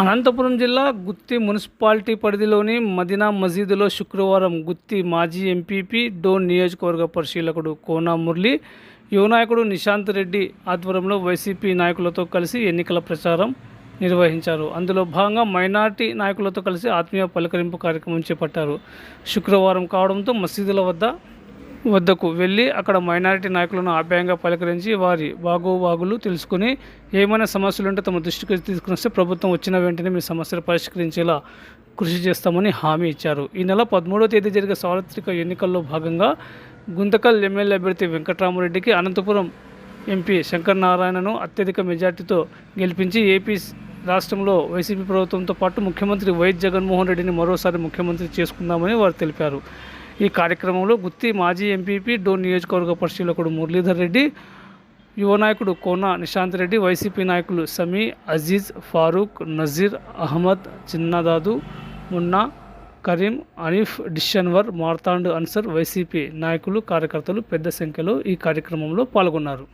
అనంతపురం జిల్లా గుత్తి మున్సిపాలిటీ పరిధిలోని మదీనా మసీదులో శుక్రవారం గుత్తి మాజీ ఎంపీపీ డోన్ నియోజకవర్గ పరిశీలకుడు కోనా మురళి యువనాయకుడు నిశాంత్ రెడ్డి ఆధ్వర్యంలో వైసీపీ నాయకులతో కలిసి ఎన్నికల ప్రచారం నిర్వహించారు. అందులో భాగంగా మైనార్టీ నాయకులతో కలిసి ఆత్మీయ పలకరింపు కార్యక్రమం చేపట్టారు. శుక్రవారం కావడంతో మసీదుల వద్ద వద్దకు వెళ్ళి అక్కడ మైనారిటీ నాయకులను ఆప్యాయంగా పలకరించి వారి బాగోబాగులు తెలుసుకుని ఏమైనా సమస్యలు ఉంటే తమ దృష్టికి తీసుకుని వస్తే ప్రభుత్వం వచ్చిన వెంటనే మీ సమస్యలు పరిష్కరించేలా కృషి చేస్తామని హామీ ఇచ్చారు. ఈ నెల పదమూడవ తేదీ జరిగే సార్వత్రిక ఎన్నికల్లో భాగంగా గుంతకల్ ఎమ్మెల్యే అభ్యర్థి వెంకటరామరెడ్డికి అనంతపురం ఎంపీ శంకర్ నారాయణను అత్యధిక మెజార్టీతో గెలిపించి ఏపీ రాష్ట్రంలో వైసీపీ ప్రభుత్వంతో పాటు ముఖ్యమంత్రి వైఎస్ జగన్మోహన్ రెడ్డిని మరోసారి ముఖ్యమంత్రి చేసుకుందామని వారు తెలిపారు. ఈ కార్యక్రమంలో గుత్తి మాజీ ఎంపీపీ డోన్ నియోజకవర్గ పరిశీలకుడు మురళీధర్ రెడ్డి యువ నాయకుడు కోన నిశాంత్ రెడ్డి వైసీపీ నాయకులు సమీ అజీజ్ ఫారూక్ నజీర్ అహ్మద్ చిన్నదాదు మున్నా కరీం అనీఫ్ డిషన్వర్ మార్తాండ్ అన్సర్ వైసీపీ నాయకులు కార్యకర్తలు పెద్ద సంఖ్యలో ఈ కార్యక్రమంలో పాల్గొన్నారు.